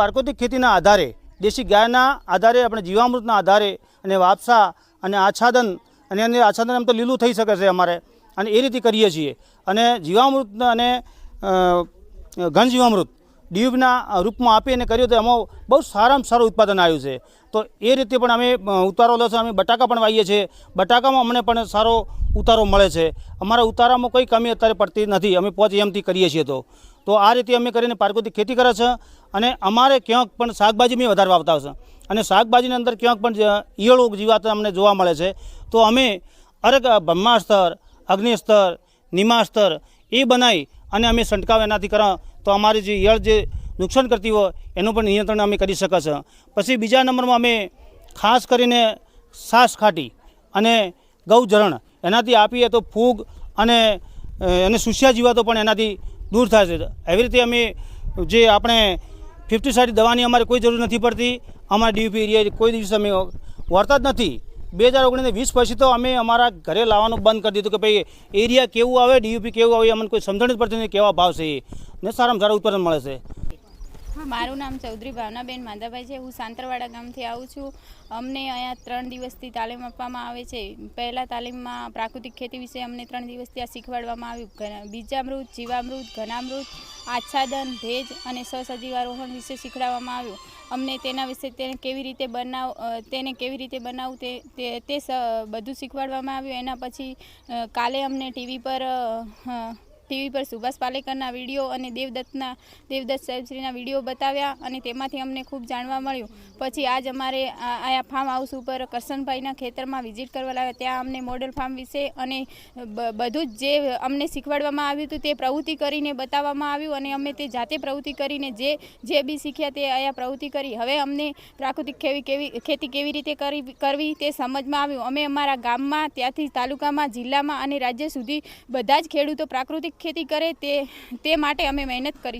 પ્રાકૃતિક ખેતીના આધારે, દેશી ગાયના આધારે, આપણે જીવામૃતના આધારે અને વાપસા અને આચ્છાદન અને એની આચ્છાદન એમ તો લીલું થઈ શકે છે અમારે, અને એ રીતે કરીએ છીએ. અને જીવામૃત અને ઘન જીવામૃત ડીયુબના રૂપમાં આપી અને કર્યું તો એમાં બહુ સારામાં સારું ઉત્પાદન આવ્યું છે. તો એ રીતે પણ અમે ઉતારો લે છે, અમે બટાકા પણ વાવીએ છીએ. બટાકામાં અમને પણ સારો ઉતારો મળે છે. અમારા ઉતારામાં કોઈ કમી અત્યારે પડતી નથી. અમે પોચ એમથી કરીએ છીએ તો. તો આ રીતે અમે કરીને પ્રાકૃતિક ખેતી કરે છે અને અમારે ક્યાંક પણ શાકભાજી બી વધારે વાવતા છે. અને શાકભાજીની અંદર ક્યાંક પણ ઈયળો જીવાત અમને જોવા મળે છે. તો અમે અરગ બ્રહ્માસ્તર, અગ્નિસ્તર, નિમાસ્તર એ બનાવી અને અમે છંટકાવ એનાથી કરા તો અમારી જે ઈયળ જે નુકસાન કરતી હોય એનું પણ નિયંત્રણ અમે કરી શકે છે પછી બીજા નંબરમાં અમે ખાસ કરીને સાસ ખાટી અને ગૌજરણ એનાથી આપીએ તો ફૂગ અને એને સુસ્યા જીવાતો પણ એનાથી દૂર છે. એવી રીતે અમે જે આપણે ફિફ્ટી સાઈડ દવાની અમારે કોઈ જરૂર નથી પડતી. અમારા ડીયુપી એરિયા કોઈ દિવસ અમે વળતા જ નથી. બે હજાર ઓગણીસ વીસ પછી તો અમે અમારા ઘરે લાવવાનું બંધ કરી દીધું કે ભાઈ, એરિયા કેવું આવે, ડીયુપી કેવું આવે અમને કોઈ સમજણ જ પડતી નથી કેવા ભાવ છે એ. ને સારામાં સારું ઉત્પાદન મળે છે. મારું નામ ચૌધરી ભાવનાબેન માંધાભાઈ છે. હું સાંતરવાડા ગામથી આવું છું. અમને અહીંયા ત્રણ દિવસથી તાલીમ આપવામાં આવે છે. પહેલાં તાલીમમાં પ્રાકૃતિક ખેતી વિશે અમને ત્રણ દિવસ ત્યાં શીખવાડવામાં આવ્યું. બીજામૃત, જીવામૃત, ઘનામૃત, આચ્છાદન, ભેજ અને સહસજીવારોહણ વિશે શીખવાડવામાં આવ્યું. અમને તેના વિશે તેને કેવી રીતે બનાવ તેને કેવી રીતે બનાવવું તે તે બધું શીખવાડવામાં આવ્યું. એના પછી કાલે અમને ટીવી પર ટીવી પર સુભાષ પાલેકરના વીડિયો અને દેવદત્તના, દેવદત્ત સાહેબશ્રીના વીડિયો બતાવ્યા અને તેમાંથી અમને ખૂબ જાણવા મળ્યું. પછી આજ અમારે આ- ફાર્મ હાઉસ ઉપર કરશનભાઈના ખેતરમાં વિઝિટ કરવા લાગ્યા ત્યાં અમને મોડલ ફાર્મ વિશે અને બધું જ જે અમને શીખવાડવામાં આવ્યું હતું તે પ્રવૃત્તિ કરીને બતાવવામાં આવ્યું અને અમે તે જાતે પ્રવૃત્તિ કરીને જે જે બી શીખ્યા તે આયા પ્રવૃત્તિ કરી. હવે અમને પ્રાકૃતિક ખેવી, કેવી, ખેતી કેવી રીતે કરી, કરવી તે સમજમાં આવ્યું. અમે અમારા ગામમાં, ત્યાંથી તાલુકામાં, જિલ્લામાં અને રાજ્ય સુધી બધા જ ખેડૂતો પ્રાકૃતિક ખેતી કરે તે તે માટે અમે મહેનત કરીશું.